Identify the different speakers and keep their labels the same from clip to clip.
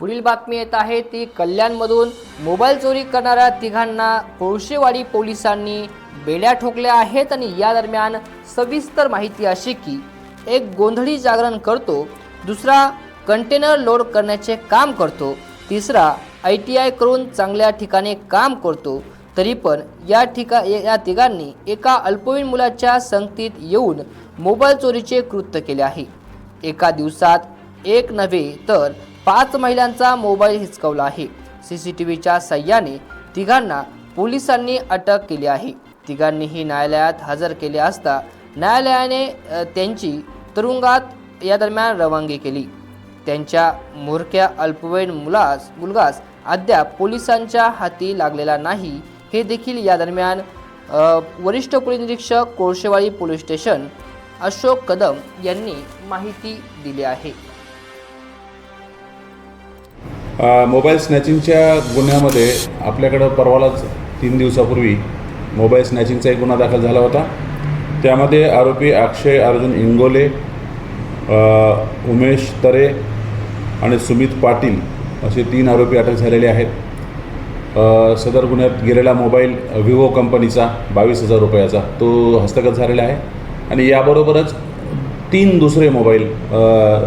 Speaker 1: पुढील बातमी येत आहे ती कल्याणमधून. मोबाईल चोरी करणाऱ्या तिघांना कोळशेवाडी पोलिसांनी बेड्या ठोकल्या आहेत आणि या दरम्यान सविस्तर माहिती अशी की एक गोंधळी जागरण करतो दुसरा कंटेनर लोड करण्याचे काम करतो तिसरा आय टी आय करून चांगल्या ठिकाणी काम करतो तरी पण या ठिका या तिघांनी एका अल्पवयीन मुलाच्या संगतीत येऊन मोबाईल चोरीचे कृत्य केले आहे. एका दिवसात एक नव्हे तर पाच महिलांचा मोबाईल हिसकवला आहे. सी सी टी व्हीच्या सह्याने तिघांना पोलिसांनी अटक केली आहे. तिघांनीही न्यायालयात हजर केले असता न्यायालयाने त्यांची तुरुंगात या दरम्यान रवानगी केली. त्यांच्या मोरक्या अल्पवयीन मुलास मुलगास अद्याप पोलिसांच्या हाती लागलेला नाही. हे देखील या दरम्यान वरिष्ठ पोलीस निरीक्षक कोळशेवाडी पोलीस स्टेशन अशोक कदम यांनी माहिती दिली आहे.
Speaker 2: मोबाईल स्नॅचिंगच्या गुन्ह्यामध्ये आपल्याकडं परवालाच तीन दिवसापूर्वी मोबाईल स्नॅचिंगचा एक गुन्हा दाखल झाला होता. त्यामध्ये आरोपी अक्षय अर्जुन इंगोले उमेश तरे आणि सुमित पाटील असे तीन आरोपी अटक झालेले आहेत. सदर गुन्ह्यात गेलेला मोबाईल विवो कंपनीचा बावीस हजार रुपयाचा. तो हस्तगत झालेला आहे आणि याबरोबरच तीन दुसरे मोबाईल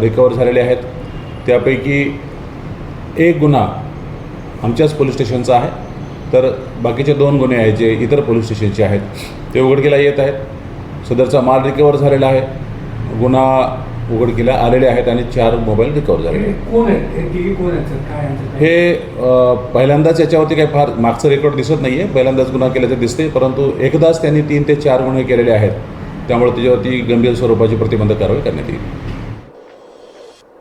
Speaker 2: रिकवर झालेले आहेत. त्यापैकी एक गुन्हा आमच्याच पोलीस स्टेशनचा आहे. तर बाकीचे दोन गुन्हे आहेत जे इतर पोलीस स्टेशनचे आहेत. ते उघडकीला येत आहेत. सदरचा माल रिकवर झालेला आहे. गुन्हा उघडकीला आलेले आहेत आणि चार मोबाईल रिकवर झालेले
Speaker 3: हे
Speaker 2: आहेत
Speaker 3: हे?
Speaker 2: हे पहिल्यांदाच याच्यावरती काही फार मागचं रेकॉर्ड दिसत नाही आहे पहिल्यांदाच गुन्हा केल्याचं दिसते परंतु एकदाच त्यांनी तीन ते चार गुन्हे केलेले आहेत. त्यामुळे त्याच्यावरती गंभीर स्वरूपाची प्रतिबंधक कारवाई करण्यात येईल.